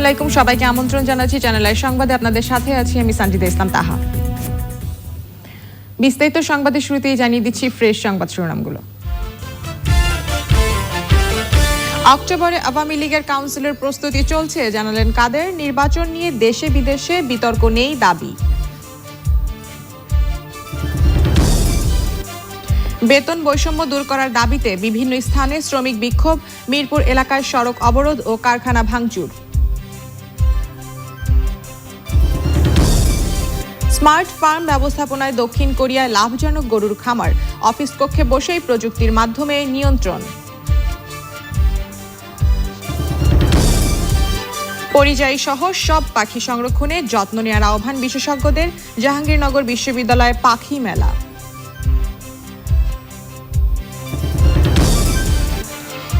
আলাইকুম, সবাইকে আমন্ত্রণ জানাচ্ছি চ্যানেল আই সংবাদে। আপনাদের সাথে আছি আমি সঞ্জিদা ইসলাম তাহা। বিস্তারিত সংবাদের শুরুতেই জানিয়ে দিচ্ছি ফ্রেশ সংবাদ শিরোনামগুলো। অক্টোবরে আওয়ামী লীগের কাউন্সিলের প্রস্তুতি চলছে। জানালেন কাদের, নির্বাচন নিয়ে দেশে বিদেশে বিতর্ক নেই দাবি। বেতন বৈষম্য দূর করার দাবিতে বিভিন্ন স্থানে শ্রমিক বিক্ষোভ, মিরপুর এলাকায় সড়ক অবরোধ ও কারখানা ভাঙচুর। স্মার্ট ফার্ম ব্যবস্থাপনায় দক্ষিণ কোরিয়ায় লাভজনক গরুর খামার। অফিস কক্ষে বসেই প্রযুক্তির মাধ্যমে নিয়ন্ত্রণ। পরিযায়ী সহ সব পাখি সংরক্ষণে যত্ন নেওয়ার আহ্বান বিশেষজ্ঞদের জাহাঙ্গীরনগর বিশ্ববিদ্যালয়ে পাখি মেলা।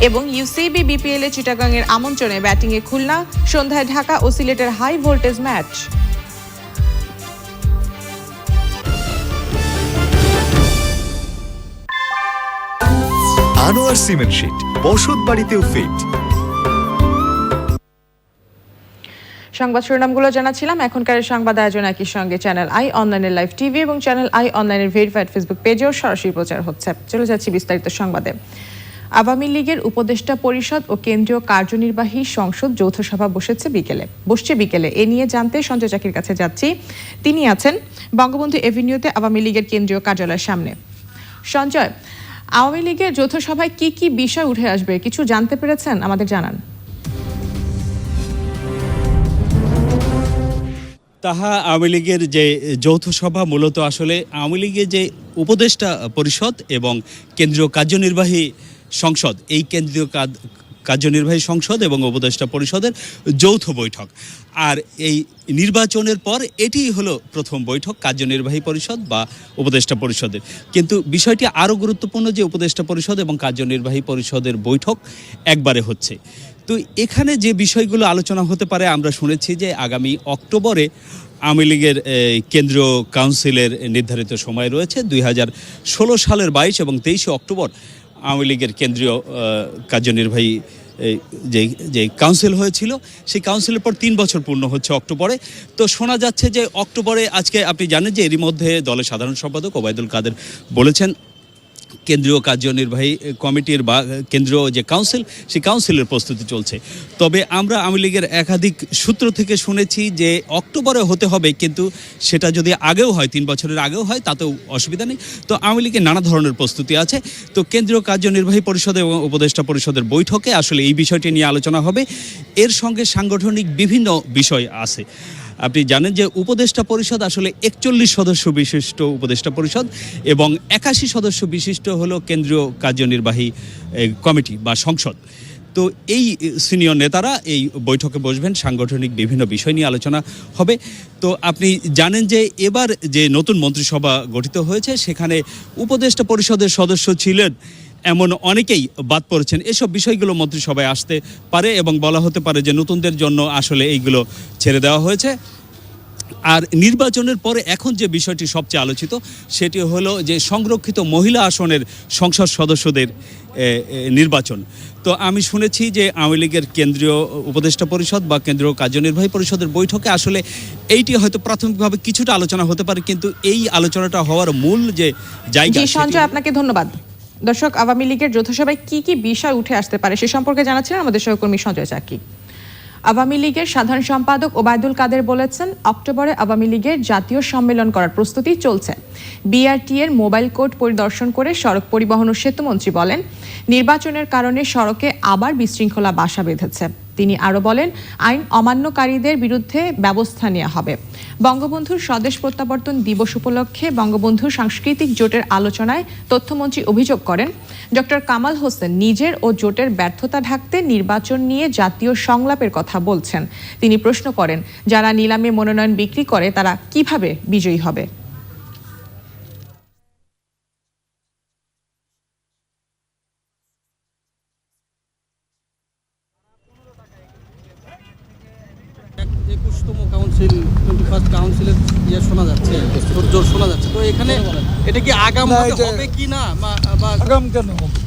এবং ইউসিবি বিপিএল চিটাগাংয়ের আমন্ত্রণে ব্যাটিংয়ে খুলনা, সন্ধ্যায় ঢাকা ও সিলেটের high voltage match. Anwar cement sheet, বসত বাড়িতেও ফিট সংবাদ শিরোনামগুলো জানাচ্ছিলাম। এখনকার সংবাদ আয়োজন একই সঙ্গে চ্যানেল আই অনলাইনের লাইভ টিভি এবং চ্যানেল আই অনলাইনের ভেরিফাইড ফেসবুক পেজেও সরাসরি প্রচার হচ্ছে। চলে যাচ্ছি বিস্তারিত সংবাদে। আওয়ামী লীগের উপদেষ্টা পরিষদ ও কেন্দ্রীয় কার্যনির্বাহী সংসদ যৌথ সভা বসেছে বিকেলে। বসছে বিকেলে। এ নিয়ে জানতে সঞ্জয় চাকির কাছে যাচ্ছি। তিনি আছেন বঙ্গবন্ধু এভিনিউতে আওয়ামী লীগের কেন্দ্রীয় কার্যালয়ের সামনে। সঞ্জয় আওয়ামী লীগের যৌথ সভায় কি কি বিষয় উঠে আসবে কিছু জানতে পেরেছেন? আমাদের জানান। তাহা আওয়ামী লীগের যে যৌথ সভা, মূলত আসলে আওয়ামী লীগের যে উপদেষ্টা পরিষদ এবং কেন্দ্রীয় কার্যনির্বাহী সংসদ, এই কেন্দ্রীয় কার্যনির্বাহী সংসদ এবং উপদেষ্টা পরিষদের যৌথ বৈঠক। আর এই নির্বাচনের পর এটি হলো প্রথম বৈঠক কার্যনির্বাহী পরিষদ বা উপদেষ্টা পরিষদের। কিন্তু বিষয়টি আরও গুরুত্বপূর্ণ যে উপদেষ্টা পরিষদ এবং কার্যনির্বাহী পরিষদের বৈঠক একবারে হচ্ছে। তো এখানে যে বিষয়গুলো আলোচনা হতে পারে আমরা শুনেছি যে আগামী অক্টোবরে আওয়ামী লীগের কেন্দ্রীয় কাউন্সিলের নির্ধারিত সময় রয়েছে দুই হাজার ষোলো সালের বাইশ এবং তেইশে অক্টোবর। আওয়ামী লীগের কেন্দ্রীয় কার্যনির্বাহী যে যে কাউন্সিল হয়েছিল, সেই কাউন্সিলের পর তিন বছর পূর্ণ হচ্ছে অক্টোবরে। তো শোনা যাচ্ছে যে অক্টোবরে আজকে আপনি জানেন যে এরই মধ্যে দলের সাধারণ সম্পাদক ওবায়দুল কাদের বলেছেন কেন্দ্রীয় কার্যনির্বাহী কমিটির বা কেন্দ্রীয় যে কাউন্সিল, সেই কাউন্সিলের প্রস্তুতি চলছে। তবে আমরা আওয়ামী লীগের একাধিক সূত্র থেকে শুনেছি যে অক্টোবরে হতে হবে, কিন্তু সেটা যদি আগেও হয়, তিন বছরের আগেও হয়, তাতেও অসুবিধা নেই। তো আওয়ামী লীগের নানা ধরনের প্রস্তুতি আছে। তো কেন্দ্রীয় কার্যনির্বাহী পরিষদ এবং উপদেষ্টা পরিষদের বৈঠকে আসলে এই বিষয়টি নিয়ে আলোচনা হবে। এর সঙ্গে সাংগঠনিক বিভিন্ন বিষয় আছে। আপনি জানেন যে উপদেষ্টা পরিষদ আসলে একচল্লিশ সদস্য বিশিষ্ট উপদেষ্টা পরিষদ এবং একাশি সদস্য বিশিষ্ট হলো কেন্দ্রীয় কার্যনির্বাহী কমিটি বা সংসদ। তো এই সিনিয়র নেতারা এই বৈঠকে বসবেন, সাংগঠনিক বিভিন্ন বিষয় নিয়ে আলোচনা হবে। তো আপনি জানেন যে এবার যে নতুন মন্ত্রিসভা গঠিত হয়েছে, সেখানে উপদেষ্টা পরিষদের সদস্য ছিলেন এমন অনেকেই বাদ পড়েছেন। এসব বিষয়গুলো মন্ত্রিসভায় আসতে পারে এবং বলা হতে পারে যে নতুনদের জন্য আসলে এইগুলো ছেড়ে দেওয়া হয়েছে। আর নির্বাচনের পরে এখন যে বিষয়টি সবচেয়ে আলোচিত সেটি হলো যে সংরক্ষিত মহিলা আসনের সংসদ সদস্যদের নির্বাচন। তো আমি শুনেছি যে আওয়ামী লীগের কেন্দ্রীয় উপদেষ্টা পরিষদ বা কেন্দ্রীয় কার্যনির্বাহী পরিষদের বৈঠকে আসলে এইটি হয়তো প্রাথমিকভাবে কিছুটা আলোচনা হতে পারে কিন্তু এই আলোচনাটা হওয়ার মূল যে জায়গা সঞ্জয় আপনাকে ধন্যবাদ। দর্শক, আওয়ামী লীগের যৌথ সভায় কি কি বিষয় উঠে আসতে পারে সে সম্পর্কে জানাচ্ছিলেন আমাদের সহকর্মী সঞ্জয় চাকি। আওয়ামী লীগের সাধারণ সম্পাদক ওবায়দুল কাদের বলেছেন, অক্টোবরে আওয়ামী লীগের জাতীয় সম্মেলন করার প্রস্তুতি চলছে। বিআরটি এর মোবাইল কোর্ট পরিদর্শন করে সড়ক পরিবহন ও সেতুমন্ত্রী বলেন, নির্বাচনের কারণে সড়কে আবার বিশৃঙ্খলা বাসা বেঁধেছে। তিনি আরও বলেন, আইন অমান্যকারীদের বিরুদ্ধে ব্যবস্থা নেওয়া হবে। বঙ্গবন্ধুর স্বদেশ প্রত্যাবর্তন দিবস উপলক্ষে বঙ্গবন্ধু সাংস্কৃতিক জোটের আলোচনায় তথ্যমন্ত্রী অভিযোগ করেন, ডক্টর কামাল হোসেন নিজের ও জোটের ব্যর্থতা ঢাকতে নির্বাচন নিয়ে জাতীয় সংলাপের কথা বলছেন। তিনি প্রশ্ন করেন, যারা নিলামে মনোনয়ন বিক্রি করে তারা কীভাবে বিজয়ী হবে? কাউন্সিলের ইয়ে শোনা যাচ্ছে জোর জোর শোনা যাচ্ছে। তো এখানে এটা কি আগাম হবে কি না? বা- আগাম কেন হবে?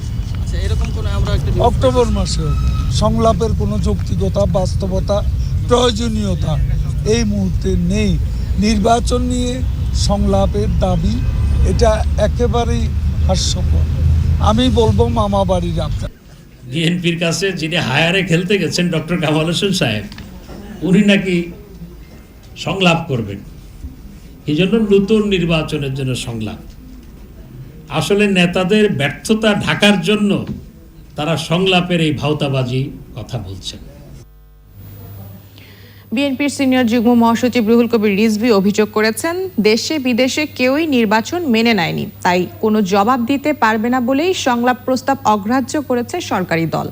আচ্ছা এরকম কোনো আমরা একটা অক্টোবর মাসে। সংলাপের কোনো যৌক্তিকতা বাস্তবতা প্রয়োজনীয়তা এই মুহূর্তে নেই। নির্বাচন নিয়ে সংলাপের দাবি এটা একেবারেই হাস্যকর। আমি বলব মামা বাড়ির আপনার। বিএনপির কাছে যিনি হায়ারে খেলতে গেছেন ডক্টর কামাল হোসেন সাহেব উনি নাকি সংলাপ করবেন। এই জন্য নতুন নির্বাচনের জন্য সংলাপ। আসলে নেতাদের ব্যর্থতা ঢাকার জন্য তারা সংলাপের এই ভাওতাবাজি কথা বলছেন। বিএনপির সিনিয়র যুগ্ম মহাসচিব রুহুল কবির রিজভি অভিযোগ করেছেন, দেশে বিদেশে কেউই নির্বাচন মেনে নেয়নি, তাই কোনো জবাব দিতে পারবে না বলেই সংলাপ প্রস্তাব অগ্রাহ্য করেছে সরকারি দল।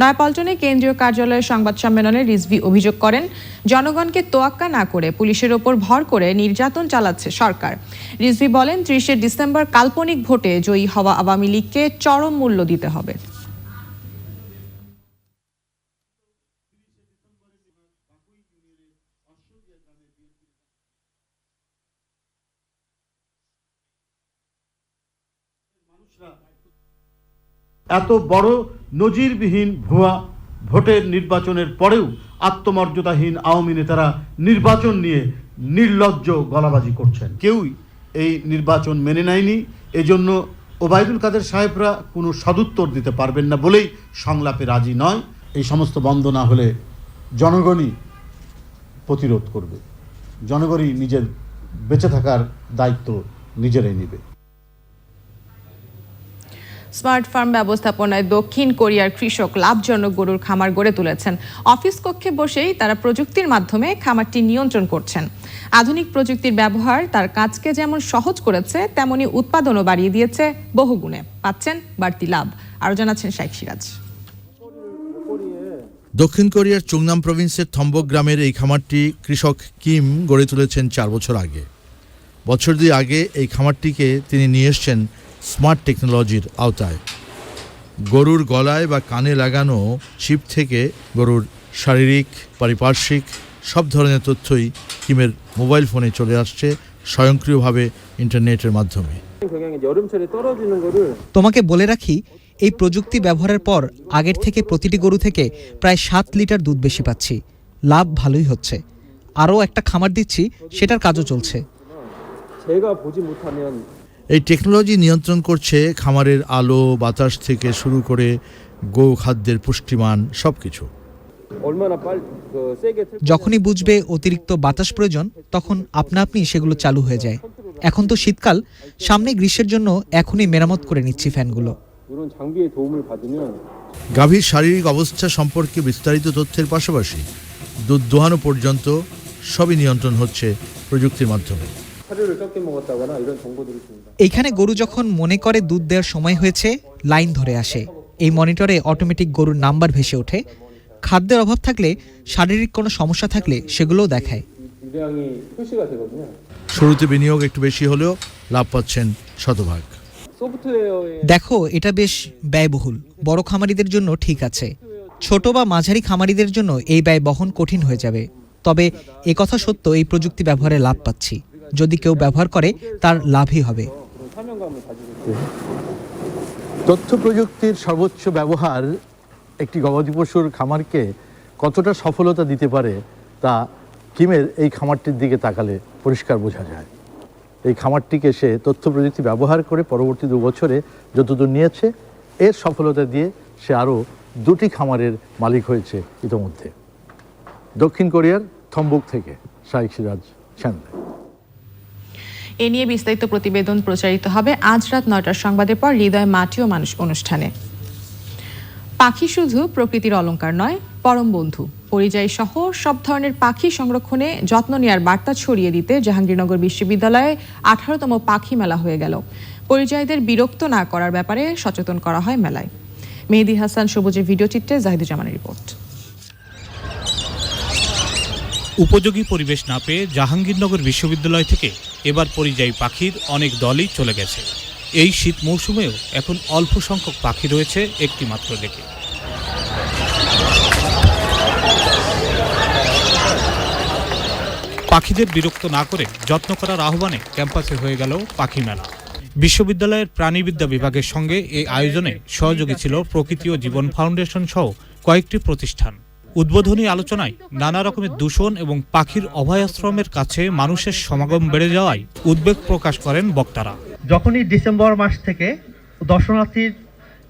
নয়াপল্টনে কেন্দ্রীয় কার্যালয়ের সংবাদ সম্মেলনে রিজভি অভিযোগ করেন, জনগণকে তোয়াক্কা না করে পুলিশের ওপর ভর করে নির্যাতন চালাচ্ছে সরকার। রিজভি বলেন, ত্রিশে ডিসেম্বর কাল্পনিক ভোটে জয়ী হওয়া আওয়ামী লীগকে চরম মূল্য দিতে হবে। এত বড় নজিরবিহীন ভুয়া ভোটের নির্বাচনের পরেও আত্মমর্যাদাহীন আওয়ামী নেতারা নির্বাচন নিয়ে নির্লজ্জ গলাবাজি করছেন। কেউই এই নির্বাচন মেনে নেয়নি। এজন্য ওবায়দুল কাদের সাহেবরা কোনো সদুত্তর দিতে পারবেন না বলেই সংলাপে রাজি নয়। এই সমস্ত বন্ধ না হলে জনগণই প্রতিরোধ করবে। জনগণই নিজের বেঁচে থাকার দায়িত্ব নিজেরাই নেবে। স্মার্ট ফার্ম ব্যবস্থাপনায় দক্ষিণ কোরিয়ার কৃষক লাভজনক গরুর খামার গড়ে তুলেছেন। অফিস কক্ষে বসেই তারা প্রযুক্তির মাধ্যমে খামারটি নিয়ন্ত্রণ করছেন। আধুনিক প্রযুক্তির ব্যবহার তার কাজকে যেমন সহজ করেছে, তেমনি উৎপাদনও বাড়িয়ে দিয়েছে বহুগুণে। পাচ্ছেন বাড়তি লাভ। আরও জানাচ্ছেন শেখ সিরাজ। দক্ষিণ কোরিয়ার চুংনাম প্রভিন্সের থম্বক গ্রামের এই খামারটি কৃষক কিম গড়ে তুলেছেন চার বছর আগে। বছর দুই আগে এই খামারটিকে তিনি নিয়ে এসছেন স্মার্ট টেকনোলজির আওতায়। গরুর গলায় বা কানে লাগানো চিপ থেকে গরুর শারীরিক, পারিপার্শ্বিক সব ধরনের তথ্যই কিমের মোবাইল ফোনে চলে আসছে স্বয়ংক্রিয়ভাবে ইন্টারনেটের মাধ্যমে। তোমাকে বলে রাখি, এই প্রযুক্তি ব্যবহারের পর আগের থেকে প্রতিটি গরু থেকে প্রায় সাত লিটার দুধ বেশি পাচ্ছি। লাভ ভালোই হচ্ছে। আরও একটা খামার দিচ্ছি, সেটার কাজও চলছে। এই টেকনোলজি নিয়ন্ত্রণ করছে খামারের আলো বাতাস থেকে শুরু করে গো খাদ্যের পুষ্টিমান সব কিছু যখনই বুঝবে অতিরিক্ত বাতাস প্রয়োজন তখন আপনা আপনি সেগুলো চালু হয়ে যায়। এখন তো শীতকাল সামনে গ্রীষ্মের জন্য এখনই মেরামত করে নিচ্ছি ফ্যানগুলো। গাভীর শারীরিক অবস্থা সম্পর্কে বিস্তারিত তথ্যের পাশাপাশি দুধ দোহানো পর্যন্ত সবই নিয়ন্ত্রণ হচ্ছে প্রযুক্তির মাধ্যমে। এইখানে গরু যখন মনে করে দুধ দেওয়ার সময় হয়েছে লাইন ধরে আসে। এই মনিটরে অটোমেটিক গরুর নাম্বার ভেসে ওঠে। খাদ্যের অভাব থাকলে শারীরিক কোনো সমস্যা থাকলে সেগুলোও দেখায়। শুরুতে বিনিয়োগ একটু বেশি হলেও লাভ পাচ্ছেন শতভাগ। দেখো এটা বেশ ব্যয়বহুল। বড় খামারিদের জন্য ঠিক আছে। ছোট বা মাঝারি খামারিদের জন্য এই ব্যয় বহন কঠিন হয়ে যাবে। তবে কথা সত্য এই প্রযুক্তি ব্যবহারে লাভ পাচ্ছি। যদি কেউ ব্যবহার করে তার লাভই হবে। তথ্য প্রযুক্তির সর্বোচ্চ ব্যবহার একটি গবাদি পশুর খামারকে কতটা সফলতা দিতে পারে তা কিমের এই খামারটির দিকে তাকালে পরিষ্কার বোঝা যায়। এই খামারটিকে সে তথ্য প্রযুক্তি ব্যবহার করে পরবর্তী দু বছরে যতদূর নিয়েছে, এর সফলতা দিয়ে সে আরও দুটি খামারের মালিক হয়েছে ইতোমধ্যে। দক্ষিণ কোরিয়ার থম্বুক থেকে শাইক সিরাজ চ্যানেল এ নিয়ে বিস্তারিত প্রতিবেদন প্রচারিত হবে আজ রাত নয়টার সংবাদের পর হৃদয় মাটি ও মানুষ অনুষ্ঠানে। পাখি শুধু প্রকৃতির অলঙ্কার নয়, পরম বন্ধু। পরিযায়ী সহ সব ধরনের পাখি সংরক্ষণে যত্ন নেওয়ার বার্তা ছড়িয়ে দিতে জাহাঙ্গীরনগর বিশ্ববিদ্যালয়ে আঠারোতম পাখি মেলা হয়ে গেল। পরিযায়ীদের বিরক্ত না করার ব্যাপারে সচেতন করা হয় মেলায়। মেহেদি হাসান সবুজের ভিডিও চিত্রে জাহিদুজ্জামানের রিপোর্ট। উপযোগী পরিবেশ না পেয়ে জাহাঙ্গীরনগর বিশ্ববিদ্যালয় থেকে এবার পরিযায়ী পাখির অনেক দলই চলে গেছে। এই শীত মৌসুমেও এখন অল্প সংখ্যক পাখি রয়েছে একটি মাত্র লেকে পাখিদের বিরক্ত না করে যত্ন করার আহ্বানে ক্যাম্পাসে হয়ে গেল পাখি মেলা। বিশ্ববিদ্যালয়ের প্রাণীবিদ্যা বিভাগের সঙ্গে এই আয়োজনে সহযোগী ছিল প্রকৃতি ও জীবন ফাউন্ডেশন সহ কয়েকটি প্রতিষ্ঠান। উদ্বোধনী আলোচনায় নানা রকমের দূষণ এবং পাখির অভয়াশ্রমের কাছে মানুষের সমাগম বেড়ে যাওয়ায় উদ্বেগ প্রকাশ করেন বক্তারা। যখনই ডিসেম্বর মাস থেকে দর্শনার্থীর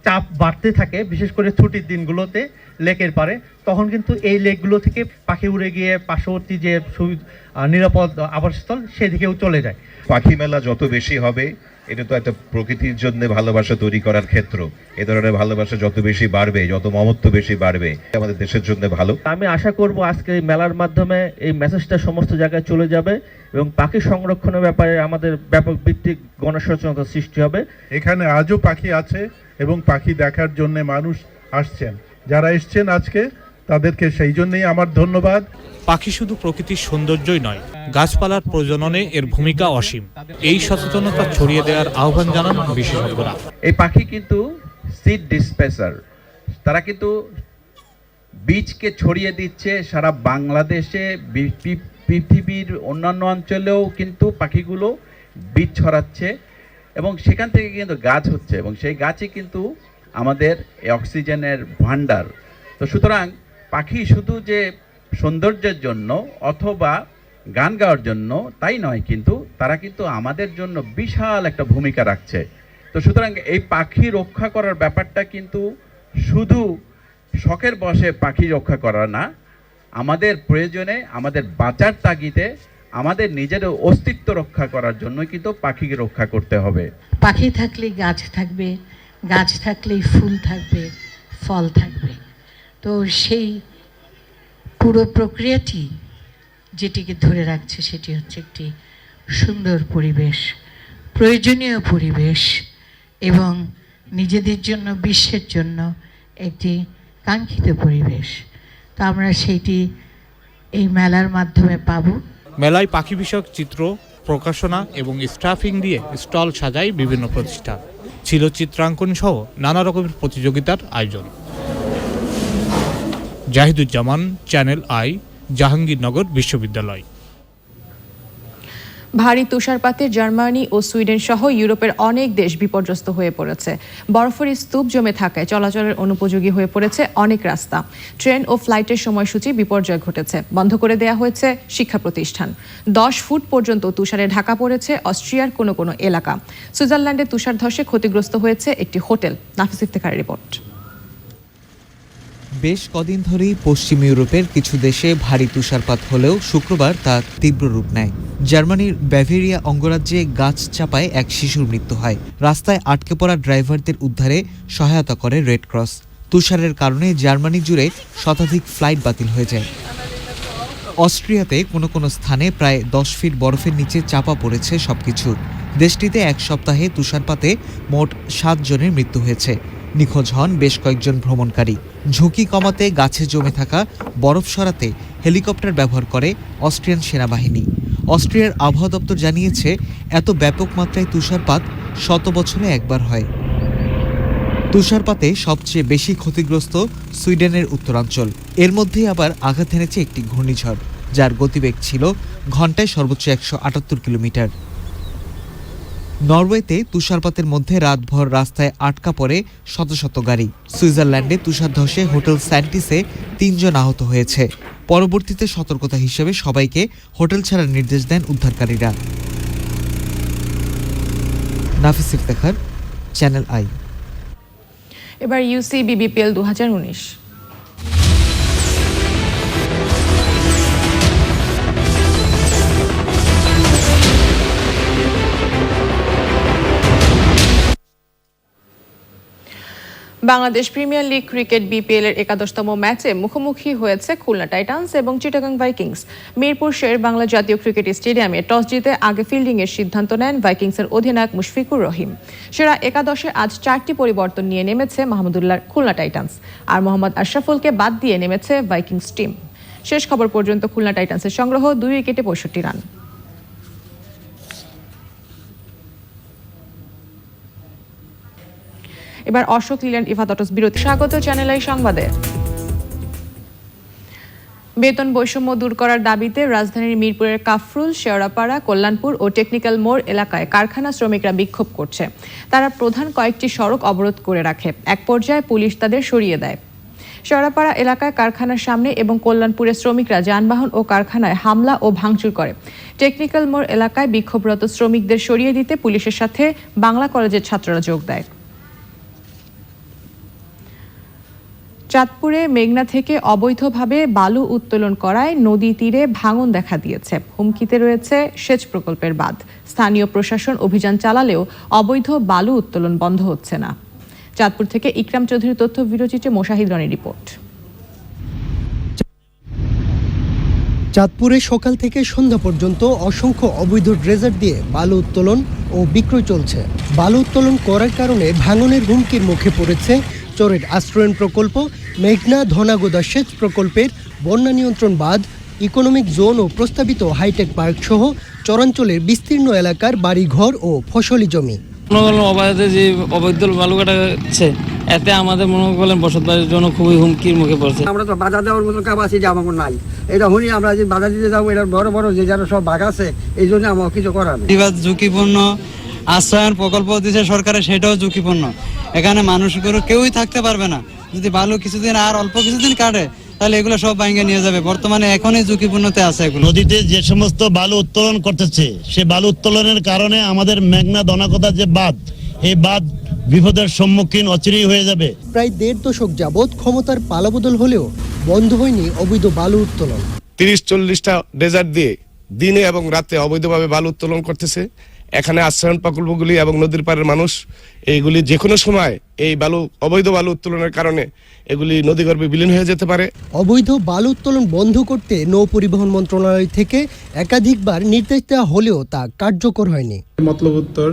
চাপ বাড়তে থাকে বিশেষ করে ছুটির দিনগুলোতে লেকের পারে তখন কিন্তু এই লেকগুলো থেকে পাখি উড়ে গিয়ে পার্শ্ববর্তী যে নিরাপদ আবাসস্থল সেদিকেও চলে যায়। পাখি মেলা যত বেশি হবে এটা তো একটা প্রকৃতির জন্য ভালোবাসা তৈরি করার ক্ষেত্র। এ ধরনের ভালোবাসা যত বেশি বাড়বে যত মমত্ব বেশি বাড়বে আমাদের দেশের জন্য ভালো। আমি আশা করব আজকে এই মেলার মাধ্যমে এই মেসেজটা সমস্ত জায়গায় চলে যাবে এবং পাখি সংরক্ষণের ব্যাপারে আমাদের ব্যাপক ভিত্তিক গণসচেতনতা সৃষ্টি হবে। এখানে আজও পাখি আছে এবং পাখি দেখার জন্য মানুষ আসছেন। যারা এসছেন আজকে তাদেরকে সেই জন্যই আমার ধন্যবাদ। পাখি শুধু প্রকৃতির সৌন্দর্যই নয় গাছপালার প্রজননে এর ভূমিকা অসীম। এই সচেতনতা ছড়িয়ে দেওয়ার আহ্বান জানান বিশেষজ্ঞরা। এই পাখি কিন্তু সিড ডিসপেসার তারা কিন্তু বীজকে ছড়িয়ে দিচ্ছে সারা বাংলাদেশে পৃথিবীর অন্যান্য অঞ্চলেও কিন্তু পাখিগুলো বীজ ছড়াচ্ছে এবং সেখান থেকে কিন্তু গাছ হচ্ছে এবং সেই গাছই কিন্তু আমাদের অক্সিজেনের ভাণ্ডার। তো সুতরাং পাখি শুধু যে সৌন্দর্যের জন্য অথবা গান গাওয়ার জন্য তাই নয়, কিন্তু তারা কিন্তু আমাদের জন্য বিশাল একটা ভূমিকা রাখছে। তো সুতরাং এই পাখি রক্ষা করার ব্যাপারটা কিন্তু শুধু শখের বসে পাখি রক্ষা করা না, আমাদের প্রয়োজনে, আমাদের বাঁচার তাগিদে, আমাদের নিজের অস্তিত্ব রক্ষা করার জন্য কিন্তু পাখিকে রক্ষা করতে হবে। পাখি থাকলেই গাছ থাকবে, গাছ থাকলেই ফুল থাকবে, ফল থাকবে। তো সেই পুরো প্রক্রিয়াটি যেটিকে ধরে রাখছে সেটি হচ্ছে একটি সুন্দর পরিবেশ, প্রয়োজনীয় পরিবেশ এবং নিজেদের জন্য, বিশ্বের জন্য একটি কাঙ্ক্ষিত পরিবেশ। তো আমরা সেইটি এই মেলার মাধ্যমে পাব। মেলায় পাখি বিষয়ক চিত্র, প্রকাশনা এবং স্টাফিং দিয়ে স্টল সাজায় বিভিন্ন প্রতিষ্ঠান। ছিল চিত্রাঙ্কন সহ নানা রকমের প্রতিযোগিতার আয়োজন। জাহিদুজ্জামান, চ্যানেল আই, জাহাঙ্গীরনগর বিশ্ববিদ্যালয়। ভারী তুষারপাতে জার্মানি ও সুইডেন সহ ইউরোপের অনেক দেশ বিপর্যস্ত হয়ে পড়েছে। বরফের স্তূপ জমে থাকায় চলাচলের অনুপযোগী হয়ে পড়েছে অনেক রাস্তা। ট্রেন ও ফ্লাইটের সময়সূচি বিপর্যয় ঘটেছে। বন্ধ করে দেয়া হয়েছে শিক্ষা প্রতিষ্ঠান। দশ ফুট পর্যন্ত তুষারে ঢাকা পড়েছে অস্ট্রিয়ার কোনো কোনো এলাকা। সুইজারল্যান্ডে তুষার ধসে ক্ষতিগ্রস্ত হয়েছে একটি হোটেল। নাফিস ইফতেখারের রিপোর্ট। বেশ কদিন ধরেই পশ্চিম ইউরোপের কিছু দেশে ভারী তুষারপাত হলেও শুক্রবার তা তীব্র রূপ নেয়। জার্মানির ব্যাভেরিয়া অঙ্গরাজ্যে গাছ চাপায় এক শিশুর মৃত্যু হয়। রাস্তায় আটকে পড়া ড্রাইভারদের উদ্ধারে সহায়তা করে রেড ক্রস। তুষারের কারণে জার্মানি জুড়ে শতাধিক ফ্লাইট বাতিল হয়ে যায়। অস্ট্রিয়াতে কোনো কোনো স্থানে প্রায় দশ ফিট বরফের নিচে চাপা পড়েছে সবকিছু। দেশটিতে এক সপ্তাহে তুষারপাতে মোট সাত জনের মৃত্যু হয়েছে। নিখোঁজ হন বেশ কয়েকজন ভ্রমণকারী। ঝুঁকি কমাতে গাছে জমে থাকা বরফ সরাতে হেলিকপ্টার ব্যবহার করে অস্ট্রিয়ান সেনাবাহিনী। অস্ট্রিয়ার আবহাওয়া দপ্তর জানিয়েছে, এত ব্যাপক মাত্রায় তুষারপাত শত বছরে একবার হয়। তুষারপাতে সবচেয়ে বেশি ক্ষতিগ্রস্ত সুইডেনের উত্তরাঞ্চল। এর মধ্যেই আবার আঘাত এনেছে একটি ঘূর্ণিঝড়, যার গতিবেগ ছিল ঘন্টায় সর্বোচ্চ একশো আটাত্তর কিলোমিটার। নরওয়েতে তুষারপাতের মধ্যে রাতভর রাস্তায় আটকা পড়ে শত শত গাড়ি। সুইজারল্যান্ডে তুষার ধসে হোটেল স্যান্টিসে তিনজন আহত হয়েছে। পরবর্তীতে সতর্কতা হিসেবে সবাইকে হোটেল ছাড়ার নির্দেশ দেন উদ্ধারকারীরা। নাফিস চ্যানেল আই। এবার ইউসি বিবিপিএল দু হাজার উনিশ। Bangladesh premier league cricket BPL এর একাদশতম ম্যাচে মুখোমুখি হয়েছে খুলনা টাইটান্স এবং চিটাগাং ভাইকিংস। মিরপুর শের বাংলা জাতীয় ক্রিকেট স্টেডিয়ামে টস জিতে আগে ফিল্ডিং এর সিদ্ধান্ত নেন ভাইকিংসের অধিনায়ক মুশফিকুর রহিম। সেরা একাদশে আজ চারটি পরিবর্তন নিয়ে নেমেছে মাহমুদুল্লাহ খুলনা টাইটান্স আর মোহাম্মদ আশরাফুলকে বাদ দিয়ে নেমেছে ভাইকিংস টিম। শেষ খবর পর্যন্ত খুলনা টাইটান্সের সংগ্রহ দুই উইকেটে পঁয়ষট্টি রান। এবার অশোক লিল্যান্ড ইফাতটস বিরতি। স্বাগত চ্যানেল আই সংবাদে। বেতন বৈষম্য দূর করার দাবিতে রাজধানীর মিরপুরের কাফরুল, শেওড়াপাড়া, কল্যাণপুর ও টেকনিক্যাল মোড় এলাকায় কারখানা শ্রমিকরা বিক্ষোভ করছে। তারা প্রধান কয়েকটি সড়ক অবরোধ করে রাখে। এক পর্যায়ে পুলিশ তাদের সরিয়ে দেয়। শেওড়াপাড়া এলাকায় কারখানার সামনে এবং কল্যাণপুরের শ্রমিকরা যানবাহন ও কারখানায় হামলা ও ভাঙচুর করে। টেকনিক্যাল মোড় এলাকায় বিক্ষোভরত শ্রমিকদের সরিয়ে দিতে পুলিশের সাথে বাংলা কলেজের ছাত্ররা যোগ দেয়। চাঁদপুরে মেঘনা থেকে অবৈধভাবে বালু উত্তোলন করায় নদী তীরে ভাঙন দেখা দিয়েছে। হুমকিতে রয়েছে সেচ প্রকল্পের বাঁধ। স্থানীয় প্রশাসন অভিযান চালালেও অবৈধ বালু উত্তোলন বন্ধ হচ্ছে না। চাঁদপুর থেকে ইকরাম চৌধুরীর তথ্য বিরোচিত মোশাহিদ রনির রিপোর্ট। চাঁদপুরে সকাল থেকে সন্ধ্যা পর্যন্ত অসংখ্য অবৈধ ড্রেজার দিয়ে বালু উত্তোলন ও বিক্রয় চলছে। বালু উত্তোলন করার কারণে ভাঙনের হুমকির মুখে পড়েছে চরের আশ্রয়ণ প্রকল্প মেঘনা ধনাগোদা সেচ প্রকল্পের বন্যা নিয়ন্ত্রণ বাঁধ ইকোনমিক জোন ও প্রস্তাবিত হাইটেক পার্ক সহ চরাঞ্চলের বিস্তীর্ণ এলাকার বাড়িঘর ও ফসলি জমি। করলেন অবাধে যে অবৈধ বালু কাটাচ্ছে এতে আমাদের মনে করলেন বসতবাড়ির জন্য খুবই হুমকির মুখে পড়ছে। আমরা তো বাধা দেওয়ার মতো ক্যাপাসিটি আমার নাই। এটা শুনি আমরা যে বাধা দিতে যাব এটা বড় বড় যে যারা সব বাঘ আছে এই জন্য আমার কিছু করার ঝুঁকিপূর্ণ আশ্রয়ন প্রকল্প দিচ্ছে সরকারের সেটাও ঝুঁকিপূর্ণ। এখানে মানুষগুলো কেউই থাকতে পারবে না। যদি বালু কিছুদিন আর অল্প কিছুদিন কাটে তাহলে এগুলো সব ভাঙে নিয়ে যাবে। বর্তমানে এখনই ঝুঁকিপূর্ণতে আছে এগুলো। নদীতে যে সমস্ত বালু উত্তোলন করতেছে সে বালু উত্তোলনের কারণে আমাদের মেঘনা দনাকতা যে বাঁধ এই বাঁধ বিপদের সম্মুখীন অচিরেই হয়ে যাবে। প্রায় দেড় দশক যাবৎ ক্ষমতার পালাবদল হলেও বন্ধ হয়নি অবৈধ বালু উত্তোলন। তিরিশ চল্লিশটা ডেজার্ট দিয়ে দিনে এবং রাতে অবৈধভাবে বালু উত্তোলন করতেছে। এখানে আশ্রয়ণ প্রকল্পগুলি এবং নদীর পাড়ের মানুষ এইগুলি যে কোনো সময় এই বালু অবৈধ বালু উত্তোলনের কারণে এগুলি নদীগর্ভে বিলীন হয়ে যেতে পারে। অবৈধ বালু উত্তোলন বন্ধ করতে নৌ পরিবহন মন্ত্রণালয় থেকে একাধিকবার নির্দেশ দেওয়া হলেও তা কার্যকর হয়নি। মতলব উত্তর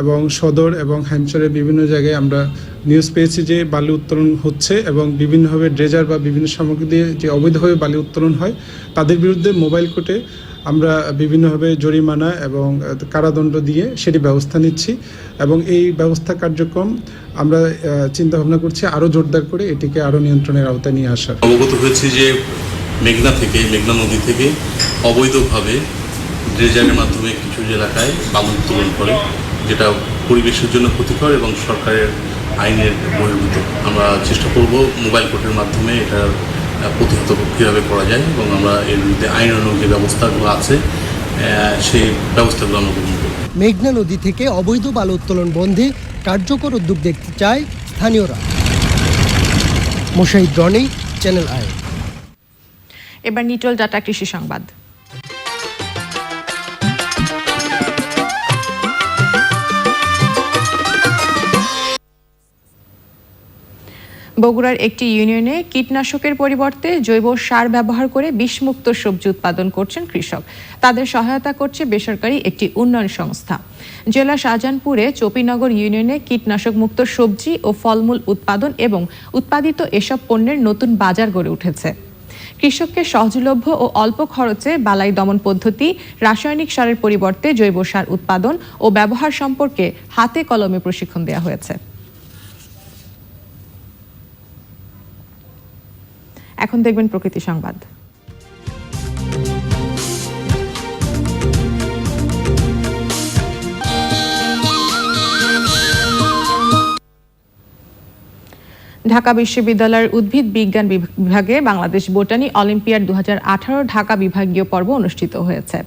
এবং সদর এবং হ্যামচরের বিভিন্ন জায়গায় আমরা নিউজ পেয়েছি যে বালি উত্তোলন হচ্ছে এবং বিভিন্নভাবে ড্রেজার বা বিভিন্ন সামগ্রী দিয়ে যে অবৈধভাবে বালি উত্তোলন হয় তাদের বিরুদ্ধে মোবাইল কোর্টে আমরা বিভিন্নভাবে জরিমানা এবং কারাদণ্ড দিয়ে সেটি ব্যবস্থা নিচ্ছি এবং এই ব্যবস্থা কার্যক্রম আমরা চিন্তা ভাবনা করছি আরও জোরদার করে এটিকে আরও নিয়ন্ত্রণের আওতায় নিয়ে আসার। অবগত হয়েছে যে মেঘনা থেকে, মেঘনা নদী থেকে অবৈধভাবে ড্রেজারের মাধ্যমে কিছু এলাকায় বালু উত্তোলন করে, যেটা পরিবেশের জন্য ক্ষতিকর এবং সরকারের আইনের বহির্ভূত। আমরা চেষ্টা করব মোবাইল কোর্টের মাধ্যমে এটার প্রতিহত কীভাবে করা যায় এবং আমরা এর বিরুদ্ধে আইনানুগ যে ব্যবস্থাগুলো আছে সেই ব্যবস্থাগুলো আমরা গ্রহণ করব। মেঘনা নদী থেকে অবৈধ বাল উত্তোলন বন্ধে কার্যকর উদ্যোগ দেখতে চায় স্থানীয়রা। Moshahid Roni channel I. এবার নিটল ডাটা কৃষি সংবাদ। বগুড়ার একটি ইউনিয়নে কীটনাশকের পরিবর্তে জৈব সার ব্যবহার করে বিষমুক্ত সবজি উৎপাদন করছেন কৃষক। তাদের সহায়তা করছে বেসরকারি একটি উন্নয়ন সংস্থা। জেলা শাহজাহানপুরে চপিনগর ইউনিয়নে কীটনাশক মুক্ত সবজি ও ফলমূল উৎপাদন এবং উৎপাদিত এসব পণ্যের নতুন বাজার গড়ে উঠেছে। কৃষককে সহজলভ্য ও অল্প খরচে বালাই দমন পদ্ধতি, রাসায়নিক সারের পরিবর্তে জৈব সার উৎপাদন ও ব্যবহার সম্পর্কে হাতে কলমে প্রশিক্ষণ দেওয়া হয়েছে। এখন দেখবেন প্রকৃতি সংবাদ। ঢাকা বিশ্ববিদ্যালয়ের উদ্ভিদ বিজ্ঞান বিভাগে বাংলাদেশ বোটানি অলিম্পিয়াড দু হাজার আঠারো ঢাকা বিভাগীয় পর্ব অনুষ্ঠিত হয়েছে।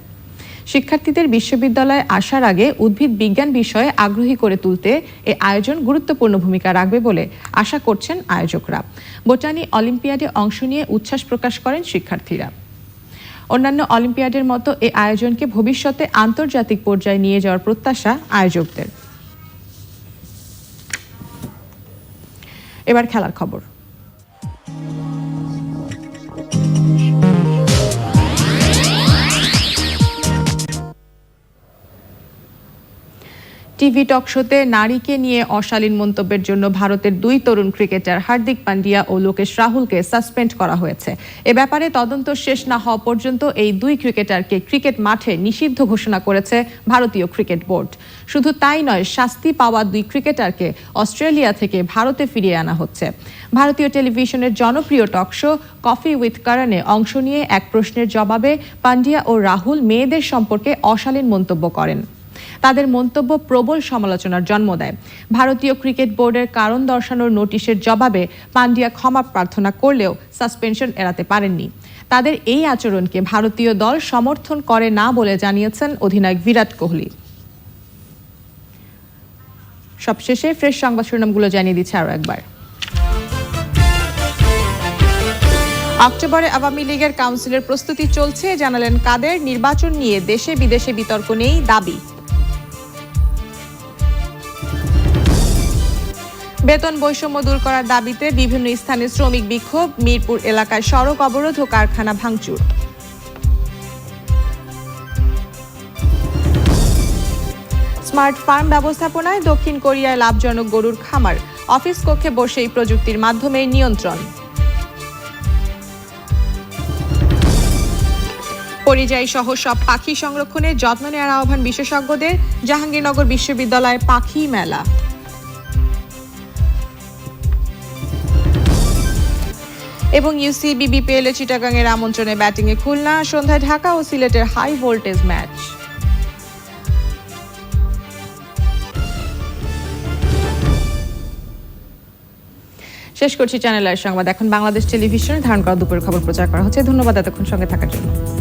শিক্ষার্থীদের বিশ্ববিদ্যালয়ে আসার আগে উদ্ভিদ বিজ্ঞান বিষয়ে আগ্রহী করে তুলতে এ আয়োজন গুরুত্বপূর্ণ ভূমিকা রাখবে বলে আশা করছেন আয়োজকরা। বোটানি অলিম্পিয়াডে অংশ নিয়ে উচ্ছ্বাস প্রকাশ করেন শিক্ষার্থীরা। অন্যান্য অলিম্পিয়াডের মতো এ আয়োজনকে ভবিষ্যতে আন্তর্জাতিক পর্যায়ে নিয়ে যাওয়ার প্রত্যাশা আয়োজকদের। এবার খেলার খবর। টিভি টক শোতে নারীকে নিয়ে অশালীন মন্তব্যের জন্য ভারতের দুই তরুণ ক্রিকেটার হার্দিক পান্ডিয়া ও লোকেশ রাহুলকে সাসপেন্ড করা হয়েছে। এ ব্যাপারে তদন্ত শেষ না হওয়া পর্যন্ত এই দুই ক্রিকেটারকে ক্রিকেট মাঠে নিষিদ্ধ ঘোষণা করেছে ভারতীয় ক্রিকেট বোর্ড। শুধু তাই নয়, শাস্তি পাওয়া দুই ক্রিকেটারকে অস্ট্রেলিয়া থেকে ভারতে ফিরিয়ে আনা হচ্ছে। ভারতীয় টেলিভিশনের জনপ্রিয় টক শো কফি উইথ কারণে অংশ নিয়ে এক প্রশ্নের জবাবে পান্ডিয়া ও রাহুল মেয়েদের সম্পর্কে অশালীন মন্তব্য করেন। তাদের মন্তব্য প্রবল সমালোচনার জন্ম দেয়। ভারতীয় ক্রিকেট বোর্ডের কারণ দর্শানোর নোটিশের জবাবে পান্ডিয়া ক্ষমা প্রার্থনা করলেও সাসপেনশন এড়াতে পারেননি। তাদের এই আচরণকে ভারতীয় দল সমর্থন করে না বলে জানিয়েছেন অধিনায়ক বিরাট কোহলি। সবশেষে ফ্রেশ সংবাদ শিরোনামগুলো জানিয়ে দিচ্ছে আরও একবার। অক্টোবরে আওয়ামী লীগের কাউন্সিলের প্রস্তুতি চলছে, জানালেন কাদের। নির্বাচন নিয়ে দেশে বিদেশে বিতর্ক নেই, দাবি। বেতন বৈষম্য দূর করার দাবিতে বিভিন্ন স্থানে শ্রমিক বিক্ষোভ, মিরপুর এলাকায় সড়ক অবরোধ ও কারখানা ভাঙচুর। স্মার্ট ফার্ম ব্যবস্থাপনায় দক্ষিণ কোরিয়ায় লাভজনক গরুর খামার। অফিস কক্ষে বসেই প্রযুক্তির মাধ্যমে নিয়ন্ত্রণ। পরিযায়ী সহ সব পাখি সংরক্ষণে যত্ন নেওয়ার আহ্বান বিশেষজ্ঞদের, জাহাঙ্গীরনগর বিশ্ববিদ্যালয় পাখি মেলা। এবং ইউসি বিবিপিএল এ চিটাগাংয়ের আমন্ত্রণে ব্যাটিংয়ে খুলনা, সন্ধ্যায় ঢাকা ও সিলেটের হাই ভোল্টেজ ম্যাচ। শেষ করছি চ্যানেলের সংবাদ। এখন বাংলাদেশ টেলিভিশনে ধারণ করা দুপুরের খবর প্রচার করা হচ্ছে। ধন্যবাদ এতক্ষণ সঙ্গে থাকার জন্য।